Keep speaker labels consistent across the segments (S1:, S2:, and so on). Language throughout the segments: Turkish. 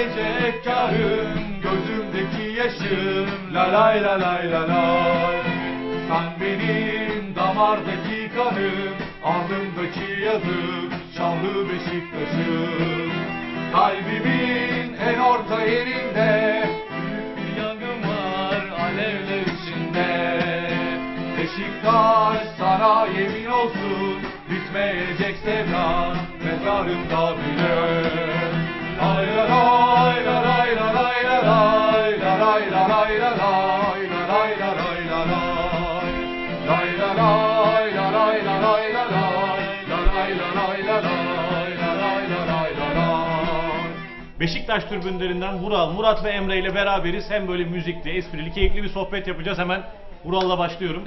S1: gece efkarım Gözümdeki yaşım La lay la lay la lay Sen benim damardaki kanım Alnımdaki yazım Şanlı Beşiktaş'ım. Kalbimin en orta yerinde Büyük bir yangın var alevler içinde. Beşiktaş sana yemin olsun Bitmeyecek sevdan mezarımda bile
S2: Beşiktaş tribünlerinden Vural, Murat ve Emre ile beraberiz. Hem böyle müzikli, esprili, keyifli bir sohbet yapacağız. Hemen Vural'la başlıyorum.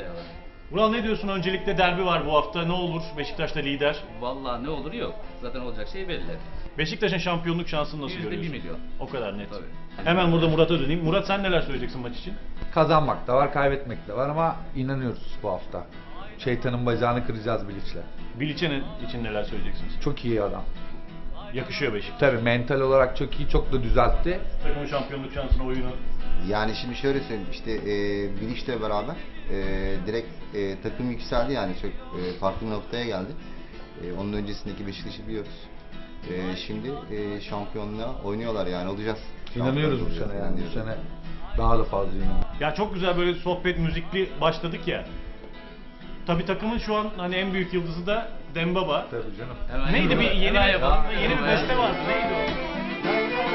S2: Vural ne diyorsun? Öncelikle derbi var bu hafta. Ne olur Beşiktaş'ta lider.
S3: Vallahi ne olur yok. Zaten olacak şey belli.
S2: Beşiktaş'ın şampiyonluk şansını nasıl
S3: Yüzde bir
S2: görüyorsun?
S3: milyon.
S2: O kadar net.
S3: Tabii.
S2: Hemen burada Murat'a döneyim. Murat sen neler söyleyeceksin maç için?
S4: Kazanmak da var, kaybetmek de var ama inanıyoruz bu hafta. Şeytanın bacağını kıracağız Bilic'le.
S2: Bilic'in için neler söyleyeceksiniz?
S4: Çok iyi adam.
S2: Yakışıyor Beşiktaş.
S4: Tabii mental olarak çok iyi, çok da düzeltti.
S2: Takımın şampiyonluk şansına oyunu.
S5: Yani şimdi şöyle söyleyeyim işte e, Bilic'le beraber e, direkt e, takım yükseldi yani çok e, farklı bir noktaya geldi. E, onun öncesindeki Beşiktaş'ı biliyoruz. E, şimdi e, şampiyonluğa oynuyorlar yani olacağız.
S4: İnanıyoruz bu sene
S5: olacağız,
S4: yani. Bu sene daha da fazla inanıyoruz.
S2: Ya çok güzel böyle sohbet müzikli başladık ya. Tabii takımın şu an hani en büyük yıldızı da Dembaba.
S4: Tabii canım.
S3: Hemen
S2: Neydi bir yeni
S3: Hemen
S2: bir,
S3: yapalım.
S2: yeni bir beste vardı. Neydi o?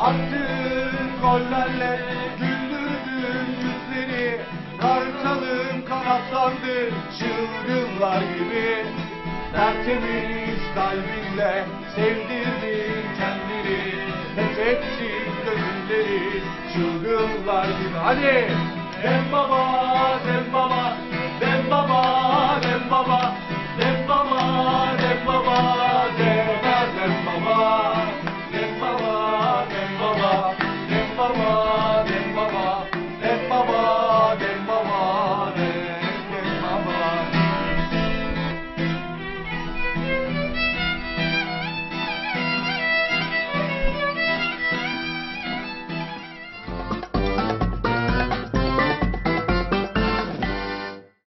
S1: Attığın gollerle güldürdün yüzleri Kartalım kanatlandı çılgınlar gibi Tertemiz kalbinle sevdirdin Hepsi gönülleri çılgınlar gibi. Hadi! Dem baba, dem baba, dem baba.